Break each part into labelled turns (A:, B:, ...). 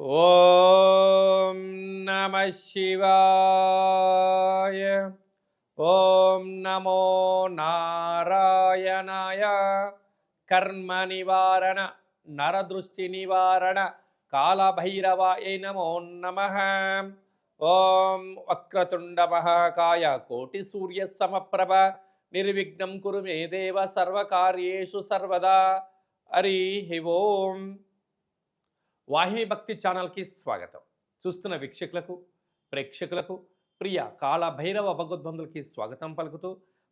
A: ఓం నమ శివాయ. ఓం నమో నారాయణాయ. కర్మ నివారణ నరదృష్టి నివారణ కాళభైరవాయ నమో నమ. ఓం వక్రతుండ మహాకాయ కోటి సూర్య సమప్రభ నిర్విఘ్నం కురు మే దేవ సర్వకార్యేషు సర్వదా. హరి ఓం. వాహిని భక్తి ఛానల్కి స్వాగతం. చూస్తున్న వీక్షకులకు ప్రేక్షకులకు ప్రియ కాల భైరవ భగవద్బంధులకి స్వాగతం పలుకుతూ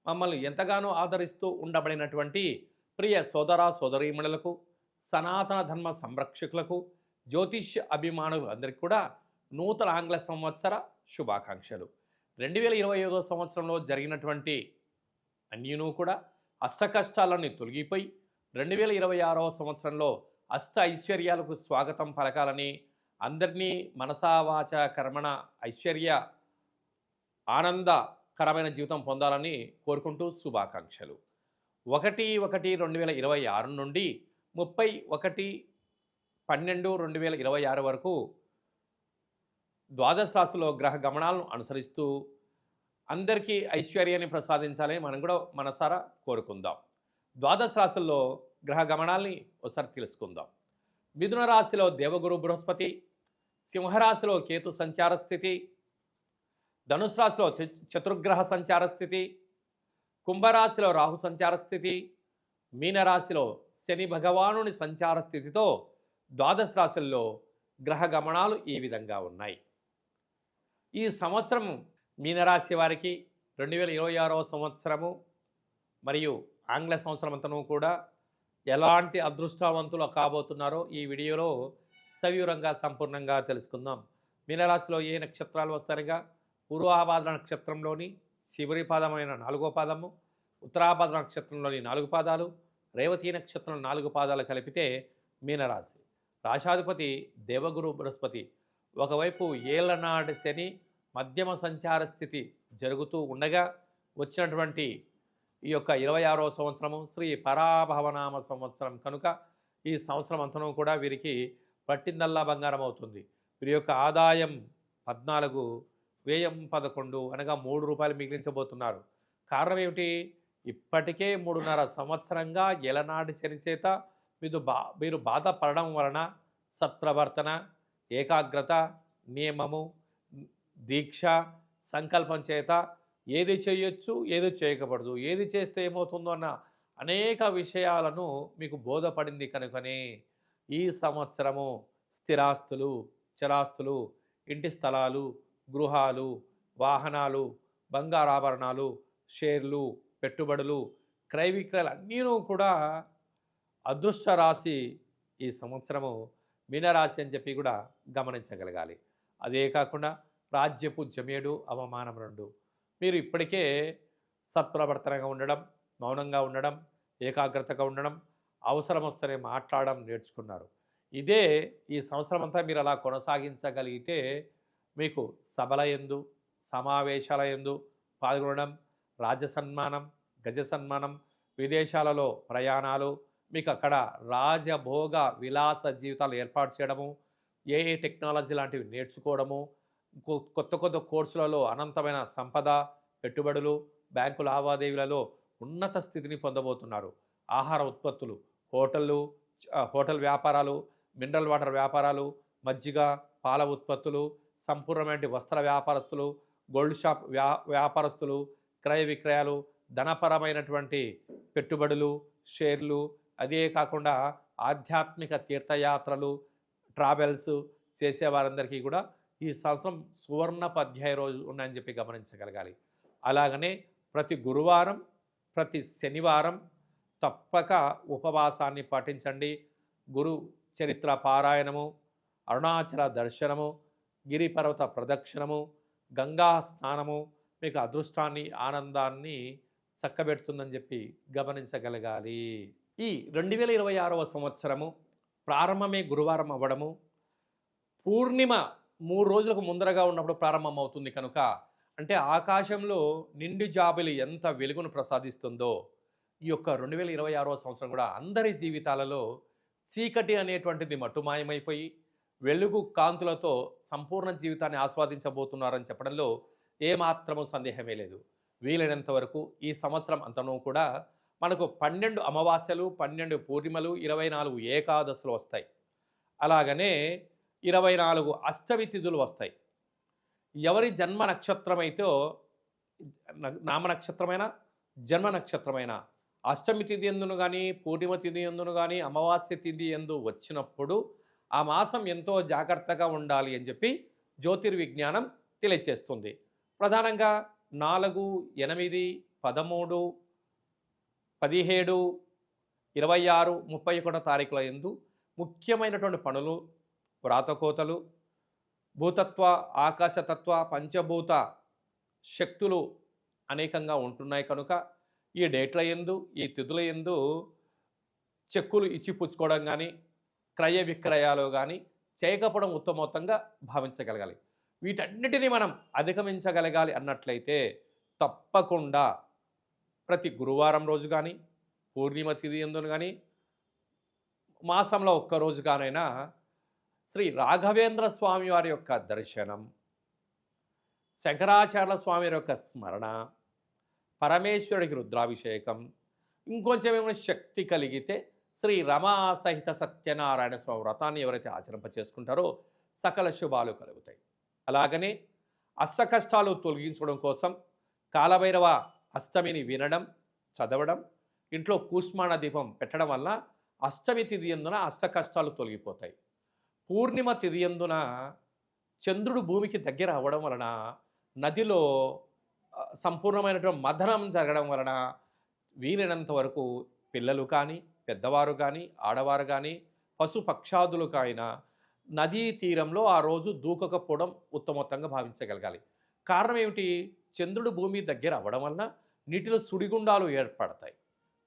A: మమ్మల్ని ఎంతగానో ఆదరిస్తూ ఉండబడినటువంటి ప్రియ సోదర సోదరీమణులకు సనాతన ధర్మ సంరక్షకులకు జ్యోతిష్య అభిమానులు అందరికీ కూడా నూతన ఆంగ్ల సంవత్సర శుభాకాంక్షలు. రెండు వేల ఇరవై ఐదో సంవత్సరంలో జరిగినటువంటి అన్యును కూడా అష్టకష్టాలన్నీ తొలగిపోయి రెండు వేల ఇరవై ఆరవ సంవత్సరంలో అష్ట ఐశ్వర్యాలకు స్వాగతం పలకాలని అందరినీ మనసావాచ కర్మణ ఐశ్వర్య ఆనందకరమైన జీవితం పొందాలని కోరుకుంటూ శుభాకాంక్షలు. ఒకటి ఒకటి రెండు వేల ఇరవై ఆరు నుండి ముప్పై ఒకటి పన్నెండు రెండు వేల ఇరవై ఆరు వరకు ద్వాదశ రాశిలో గ్రహ గమనాలను అనుసరిస్తూ అందరికీ ఐశ్వర్యాన్ని ప్రసాదించాలని మనం కూడా మనసారా కోరుకుందాం. ద్వాదశ రాశుల్లో గ్రహ గమనాల్ని ఒకసారి తెలుసుకుందాం. మిథున రాశిలో దేవగురు బృహస్పతి సింహరాశిలో కేతు సంచార స్థితి ధనుసు రాశిలో చతుర్గ్రహ సంచార స్థితి కుంభరాశిలో రాహు సంచార స్థితి మీనరాశిలో శని భగవానుని సంచార స్థితితో ద్వాదశ రాశుల్లో గ్రహ గమనాలు ఈ విధంగా ఉన్నాయి. ఈ సంవత్సరం మీనరాశి వారికి రెండు వేల ఇరవై ఆరవ సంవత్సరము మరియు ఆంగ్ల సంవత్సరం అంతను కూడా ఎలాంటి అదృష్టవంతులు కాబోతున్నారో ఈ వీడియోలో సవివరంగా సంపూర్ణంగా తెలుసుకుందాం. మీనరాశిలో ఏ నక్షత్రాలు వస్తారుగా పూర్వాభాద్ర నక్షత్రంలోని శివరి పాదమైన నాలుగో పాదము ఉత్తరాభాద్ర నక్షత్రంలోని నాలుగు పాదాలు రేవతి నక్షత్రం నాలుగు పాదాలు కలిపితే మీనరాశి. రాశాధిపతి దేవగురు బృహస్పతి. ఒకవైపు ఏళ్ళనాటి శని మధ్యమ సంచార స్థితి జరుగుతూ ఉండగా వచ్చినటువంటి ఈ యొక్క ఇరవై ఆరో సంవత్సరము శ్రీ పరాభవనామ సంవత్సరం కనుక ఈ సంవత్సరం అంతనం కూడా వీరికి పట్టిందల్లా బంగారం అవుతుంది వీరి యొక్క ఆదాయం పద్నాలుగు వ్యయం పదకొండు అనగా మూడు రూపాయలు మిగిలించబోతున్నారు. కారణం ఏమిటి? ఇప్పటికే మూడున్నర సంవత్సరంగా ఎలనాటి శనిచేత మీరు బా మీరు బాధపడడం వలన సత్ప్రవర్తన ఏకాగ్రత నియమము దీక్ష సంకల్పం చేత ఏది చేయొచ్చు ఏది చేయకూడదు ఏది చేస్తే ఏమవుతుందో అన్న అనేక విషయాలను మీకు బోధపడింది కనుకనే ఈ సంవత్సరము స్థిరాస్తులు చరాస్తులు ఇంటి స్థలాలు గృహాలు వాహనాలు బంగారాభరణాలు షేర్లు పెట్టుబడులు క్రయ విక్రయాలు అన్నీనూ కూడా అదృష్ట రాశి ఈ సంవత్సరము మీనరాశి అని చెప్పి కూడా గమనించగలగాలి. అదే కాకుండా రాజ్యపు జమేడు అవమానం రెండు. మీరు ఇప్పటికే సత్ప్రవర్తనగా ఉండడం మౌనంగా ఉండడం ఏకాగ్రతగా ఉండడం అవసరం వస్తేనే మాట్లాడడం నేర్చుకున్నారు. ఇదే ఈ సంవత్సరం అంతా మీరు అలా కొనసాగించగలిగితే మీకు సభల ఎందు సమావేశాల ఎందు పాల్గొనడం రాజసన్మానం గజ సన్మానం విదేశాలలో ప్రయాణాలు మీకు అక్కడ రాజభోగ విలాస జీవితాలు ఏర్పాటు చేయడము ఏ ఏ టెక్నాలజీ లాంటివి నేర్చుకోవడము కొత్త కొత్త కోర్సులలో అనంతమైన సంపద పెట్టుబడులు బ్యాంకు లావాదేవీలలో ఉన్నత స్థితిని పొందబోతున్నారు. ఆహార ఉత్పత్తులు హోటళ్ళు హోటల్ వ్యాపారాలు మినరల్ వాటర్ వ్యాపారాలు మజ్జిగ పాల ఉత్పత్తులు సంపూర్ణమైన వస్త్ర వ్యాపారస్తులు గోల్డ్ షాప్ వ్యా వ్యాపారస్తులు క్రయ విక్రయాలు ధనపరమైనటువంటి పెట్టుబడులు షేర్లు అదే కాకుండా ఆధ్యాత్మిక తీర్థయాత్రలు ట్రావెల్స్ చేసే వారందరికీ కూడా ఈ సంవత్సరం సువర్ణపు రోజు ఉన్నాయని చెప్పి గమనించగలగాలి. అలాగనే ప్రతి గురువారం ప్రతి శనివారం తప్పక ఉపవాసాన్ని పాటించండి. గురు చరిత్ర పారాయణము అరుణాచల దర్శనము గిరిపర్వత ప్రదక్షిణము గంగా స్నానము మీకు అదృష్టాన్ని ఆనందాన్ని చక్కబెడుతుందని చెప్పి గమనించగలగాలి. ఈ రెండు వేల ఇరవై ఆరవ సంవత్సరము ప్రారంభమే గురువారం అవ్వడము పూర్ణిమ మూడు రోజులకు ముందరగా ఉన్నప్పుడు ప్రారంభం అవుతుంది కనుక. అంటే ఆకాశంలో నిండు జాబిలి ఎంత వెలుగును ప్రసాదిస్తుందో. ఈ యొక్క రెండు వేల ఇరవై ఆరో సంవత్సరం కూడా అందరి జీవితాలలో చీకటి అనేటువంటిది మట్టుమాయమైపోయి వెలుగు కాంతులతో సంపూర్ణ జీవితాన్ని ఆస్వాదించబోతున్నారని చెప్పడంలో ఏమాత్రము సందేహమే లేదు. వీలైనంత వరకు ఈ సంవత్సరం అంతనూ కూడా మనకు పన్నెండు అమావాస్యలు పన్నెండు పూర్ణిమలు ఇరవై నాలుగు ఏకాదశులు వస్తాయి. అలాగనే ఇరవై నాలుగు అష్టమి తిథులు వస్తాయి. ఎవరి జన్మ నక్షత్రమైతే నామ నక్షత్రమైన జన్మ నక్షత్రమైన అష్టమి తిథి ఎందును కానీ పూర్ణిమ తిథి ఎందును కానీ అమావాస్య తిథి ఎందు వచ్చినప్పుడు ఆ మాసం ఎంతో జాగ్రత్తగా ఉండాలి అని చెప్పి జ్యోతిర్విజ్ఞానం తెలియచేస్తుంది. ప్రధానంగా నాలుగు ఎనిమిది పదమూడు పదిహేడు ఇరవై ఆరు ముప్పై ఒకటో తారీఖుల ఎందు ముఖ్యమైనటువంటి పనులు వ్రాతకోతలు భూతత్వ ఆకాశతత్వ పంచభూత శక్తులు అనేకంగా ఉంటున్నాయి కనుక ఈ డేట్ల ఎందు ఈ తిథుల ఎందు చెక్కులు ఇచ్చిపుచ్చుకోవడం కానీ క్రయ విక్రయాలు కానీ చేయకపోవడం ఉత్తమోత్తంగా భావించగలగాలి. వీటన్నిటిని మనం అధిగమించగలగాలి అన్నట్లయితే తప్పకుండా ప్రతి గురువారం రోజు కానీ పూర్ణిమ తిథి ఎందును కానీ మాసంలో ఒక్క రోజుగానైనా శ్రీ రాఘవేంద్ర స్వామి వారి యొక్క దర్శనం శంకరాచార్య స్వామి వారి యొక్క స్మరణ పరమేశ్వరుడికి రుద్రాభిషేకం ఇంకొంచెం ఏమైనా శక్తి కలిగితే శ్రీ రమా సహిత సత్యనారాయణ స్వామి వ్రతాన్ని ఎవరైతే ఆచరింప చేసుకుంటారో సకల శుభాలు కలుగుతాయి. అలాగనే అష్టకష్టాలు తొలగించడం కోసం కాలభైరవ అష్టమిని వినడం చదవడం ఇంట్లో కూష్మాణ దీపం పెట్టడం వల్ల అష్టమి తిథి ఎందున అష్ట కష్టాలు తొలగిపోతాయి. పూర్ణిమ తిదియందున చంద్రుడు భూమికి దగ్గర అవ్వడం వలన నదిలో సంపూర్ణమైనటువంటి మథనం జరగడం వలన వీలైనంత వరకు పిల్లలు కానీ పెద్దవారు కానీ ఆడవారు కానీ పశు పక్షాదులు కాయినా నదీ తీరంలో ఆ రోజు దూకకపోవడం ఉత్తమోత్తంగా భావించగలగాలి. కారణం ఏమిటి? చంద్రుడు భూమి దగ్గర అవ్వడం వలన నీటిలో సుడిగుండాలు ఏర్పడతాయి.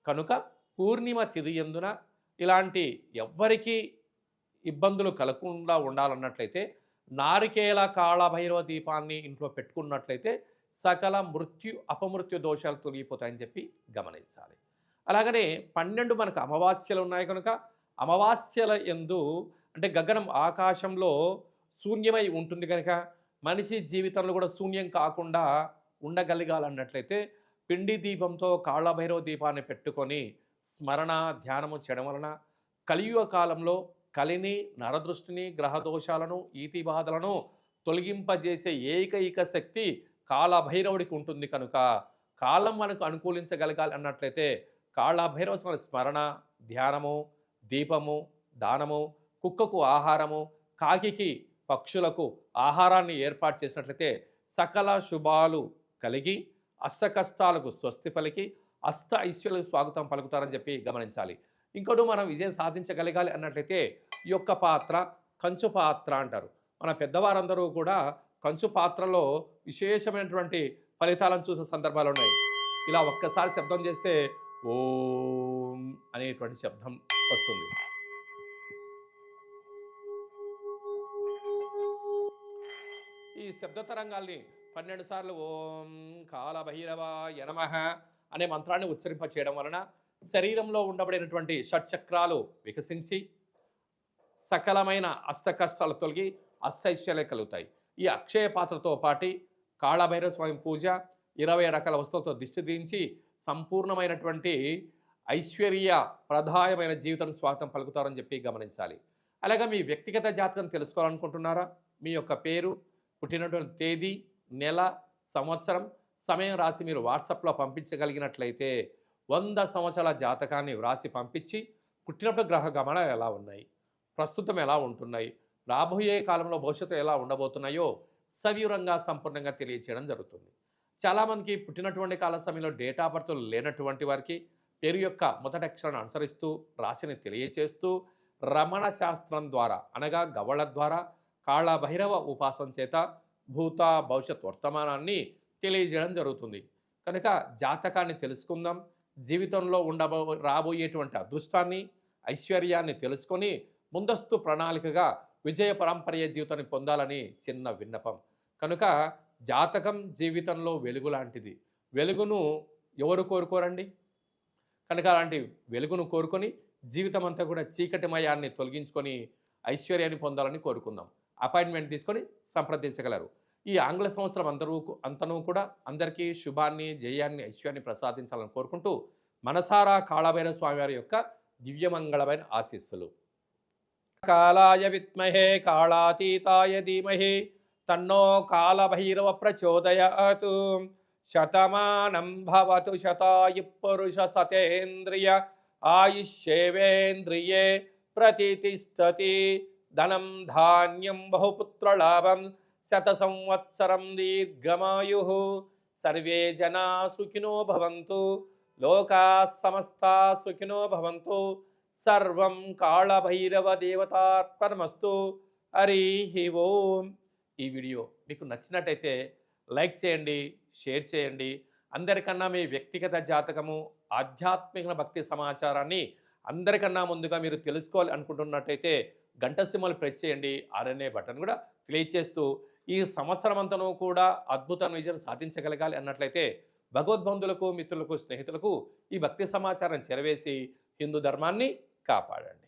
A: కనుక పూర్ణిమ తిది ఎందున ఇలాంటి ఎవ్వరికీ ఇబ్బందులు కలగకుండా ఉండాలన్నట్లయితే నారికేల కాళభైరవ దీపాన్ని ఇంట్లో పెట్టుకున్నట్లయితే సకల మృత్యు అపమృత్యు దోషాలు తొలగిపోతాయని చెప్పి గమనించాలి. అలాగనే పన్నెండు మనకు అమావాస్యలు ఉన్నాయి కనుక అమావాస్యల ఎందు అంటే గగనం ఆకాశంలో శూన్యమై ఉంటుంది కనుక మనిషి జీవితంలో కూడా శూన్యం కాకుండా ఉండగలగాలన్నట్లయితే పిండి దీపంతో కాళభైరవ దీపాన్ని పెట్టుకొని స్మరణ ధ్యానము చేయడం వలన కలియుగ కాలంలో కలిని నరదృష్టిని గ్రహదోషాలను ఈతి బాధలను తొలగింపజేసే ఏకైక శక్తి కాళభైరవుడికి ఉంటుంది కనుక కాలం మనకు అనుకూలించగలగాలి అన్నట్లయితే కాళభైరవ స్మరణ ధ్యానము దీపము దానము కుక్కకు ఆహారము కాకికి పక్షులకు ఆహారాన్ని ఏర్పాటు చేసినట్లయితే సకల శుభాలు కలిగి అష్ట కష్టాలకు స్వస్తి పలికి అష్ట ఐశ్వర్యాలకు స్వాగతం పలుకుతారని చెప్పి గమనించాలి. ఇంకోటి మనం విజయం సాధించగలగాలి అన్నట్లయితే ఈ యొక్క పాత్ర కంచు పాత్ర అంటారు. మన పెద్దవారందరూ కూడా కంచు పాత్రలో విశేషమైనటువంటి ఫలితాలను చూసే సందర్భాలు ఉన్నాయి. ఇలా ఒక్కసారి శబ్దం చేస్తే ఓం అనేటువంటి శబ్దం వస్తుంది. ఈ శబ్ద తరంగాల్ని పన్నెండు సార్లు ఓం కాలభైరవ యనమః అనే మంత్రాన్ని ఉచ్చరింప చేయడం వలన శరీరంలో ఉండబడినటువంటి షట్చక్రాలు వికసించి సకలమైన అష్టకష్టాలు తొలగి అష్టైశ్వర్యాలు కలుగుతాయి. ఈ అక్షయ పాత్రతో పాటి కాళభైరవ స్వామి పూజ ఇరవై రకాల వస్తువులతో దిష్టి దించి సంపూర్ణమైనటువంటి ఐశ్వర్య ప్రధానమైన జీవితం స్వాగతం పలుకుతారని చెప్పి గమనించాలి. అలాగే మీ వ్యక్తిగత జాతకం తెలుసుకోవాలనుకుంటున్నారా? మీ యొక్క పేరు పుట్టినటువంటి తేదీ నెల సంవత్సరం సమయం రాసి మీరు వాట్సాప్లో పంపించగలిగినట్లయితే వంద సంవత్సరాల జాతకాన్ని వ్రాసి పంపించి పుట్టినప్పుడు గ్రహ గమనాలు ఎలా ఉన్నాయి? ప్రస్తుతం ఎలా ఉంటున్నాయి? రాబోయే కాలంలో భవిష్యత్తు ఎలా ఉండబోతున్నాయో సవివరంగా సంపూర్ణంగా తెలియచేయడం జరుగుతుంది. చాలామందికి పుట్టినటువంటి కాల సమయంలో డేటా బర్త్ లేనటువంటి వారికి పేరు యొక్క మొదటి అక్షరాన్ని అనుసరిస్తూ రాశిని తెలియచేస్తూ రమణ శాస్త్రం ద్వారా అనగా గవళ ద్వారా కాళభైరవ ఉపాసన చేత భూత భవిష్యత్ వర్తమానాన్ని తెలియజేయడం జరుగుతుంది. కనుక జాతకాన్ని తెలుసుకుందాం. జీవితంలో ఉండబో రాబోయేటువంటి అదృష్టాన్ని ఐశ్వర్యాన్ని తెలుసుకొని ముందస్తు ప్రణాళికగా విజయ పరంపర్య జీవితాన్ని పొందాలని చిన్న విన్నపం. కనుక జాతకం జీవితంలో వెలుగు లాంటిది. వెలుగును ఎవరు కోరుకోరండి? కనుక అలాంటి వెలుగును కోరుకొని జీవితం అంతా కూడా చీకటిమయాన్ని తొలగించుకొని ఐశ్వర్యాన్ని పొందాలని కోరుకుందాం. అపాయింట్మెంట్ తీసుకొని సంప్రదించగలరు. ఈ ఆంగ్ల సంవత్సరం అందరూ అంతనూ కూడా అందరికీ శుభాన్ని జయాన్ని ఐశ్వర్యాన్ని ప్రసాదించాలని కోరుకుంటూ మనసారా కాళభైరవ స్వామివారి యొక్క దివ్యమంగళమైన ఆశీస్సులు. కాళాయ విత్మహే కాళాతీతాయ ధీమహి తన్నో కాలభైరవ ప్రచోదయాతు. శతమానం భవతు శతాయు పురుష సతేంద్రియ ఆయుష్యేవేంద్రియే ప్రతిష్టతి ధనం ధాన్యం బహుపుత్రలాభం శత సంవత్సరం దీర్ఘమాయు. సర్వే జనా సుఖినో భవంతు. లోకా సమస్తా సుఖినో భవంతు. సర్వం కాళభైరవ దేవతార్పణమస్తు హరి ఓం. ఈ వీడియో మీకు నచ్చినట్టయితే లైక్ చేయండి షేర్ చేయండి. అందరికన్నా మీ వ్యక్తిగత జాతకము ఆధ్యాత్మిక భక్తి సమాచారాన్ని అందరికన్నా ముందుగా మీరు తెలుసుకోవాలి అనుకుంటున్నట్టయితే గంట సింహలు ప్రెస్ చేయండి. ఆర్ఎన్ఏ బటన్ కూడా తెలియచేస్తూ ఈ సంవత్సరం అంతనూ కూడా అద్భుత విజయం సాధించగలగాలి అన్నట్లయితే భగవద్బంధులకు మిత్రులకు స్నేహితులకు ఈ భక్తి సమాచారం చేరవేసి హిందూ ధర్మాన్ని కాపాడండి.